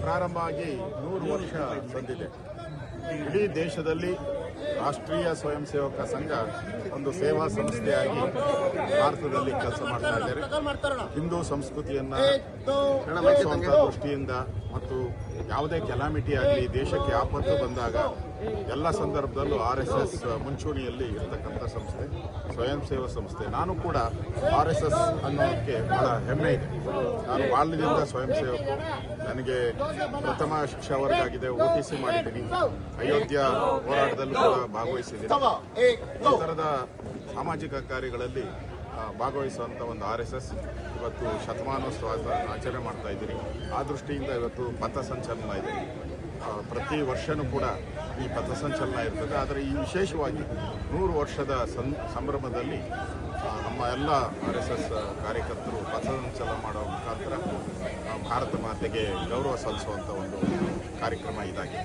ಪ್ರಾರಂಭ ಆಗಿ ನೂರು ವರ್ಷ ಬಂದಿದೆ. ಇಡೀ ದೇಶದಲ್ಲಿ ರಾಷ್ಟ್ರೀಯ ಸ್ವಯಂ ಸೇವಕ ಸಂಘ ಒಂದು ಸೇವಾ ಸಂಸ್ಥೆಯಾಗಿ ಭಾರತದಲ್ಲಿ ಕೆಲಸ ಮಾಡ್ತಾ ಇದ್ದಾರೆ. ಹಿಂದೂ ಸಂಸ್ಕೃತಿಯನ್ನ ದೃಷ್ಟಿಯಿಂದ ಮತ್ತು ಯಾವುದೇ ಕೆಲಾಮಿಟಿ ಆಗಲಿ, ದೇಶಕ್ಕೆ ಆಪತ್ತು ಬಂದಾಗ ಎಲ್ಲ ಸಂದರ್ಭದಲ್ಲೂ ಆರ್ ಎಸ್ ಎಸ್ ಮುಂಚೂಣಿಯಲ್ಲಿ ಇರತಕ್ಕಂಥ ಸಂಸ್ಥೆ, ಸ್ವಯಂ ಸೇವಾ ಸಂಸ್ಥೆ. ನಾನು ಕೂಡ ಆರ್ ಎಸ್ ಎಸ್ ಅನ್ನೋದಕ್ಕೆ ಬಹಳ ಹೆಮ್ಮೆ ಇದೆ. ನಾನು ಬಾಲ್ಯದಿಂದ ಸ್ವಯಂ ಸೇವಕ. ನನಗೆ ಪ್ರಥಮ ಶಿಕ್ಷಾ ವರ್ಗ ಆಗಿದೆ ಓ ಟಿ ಸಿ ಮಾಡಿದ್ದೀನಿ. ಅಯೋಧ್ಯ ಹೋರಾಟದಲ್ಲೂ ಕೂಡ ಭಾಗವಹಿಸಿದ್ದೀನಿ. ಈ ಥರದ ಸಾಮಾಜಿಕ ಕಾರ್ಯಗಳಲ್ಲಿ ಭಾಗವಹಿಸುವಂಥ ಒಂದು ಆರ್ ಎಸ್ ಎಸ್ ಇವತ್ತು ಶತಮಾನೋತ್ಸವ ಆಚರಣೆ ಮಾಡ್ತಾ ಇದ್ದೀರಿ. ಆ ದೃಷ್ಟಿಯಿಂದ ಇವತ್ತು ಪಥಸಂಚಲನ ಇದೆ. ಪ್ರತಿ ವರ್ಷನೂ ಕೂಡ ಈ ಪಥಸಂಚಲನ ಇರ್ತದೆ. ಆದರೆ ಈ ವಿಶೇಷವಾಗಿ ನೂರು ವರ್ಷದ ಸಂ, ಸಂಭ್ರಮದಲ್ಲಿ ನಮ್ಮ ಎಲ್ಲ ಆರ್ ಎಸ್ ಎಸ್ ಕಾರ್ಯಕರ್ತರು ಪಥಸಂಚಲನ ಮಾಡೋ ಮುಖಾಂತರ ಭಾರತ ಮಾತೆಗೆ ಗೌರವ ಸಲ್ಲಿಸುವಂಥ ಒಂದು ಕಾರ್ಯಕ್ರಮ ಇದಾಗಿದೆ.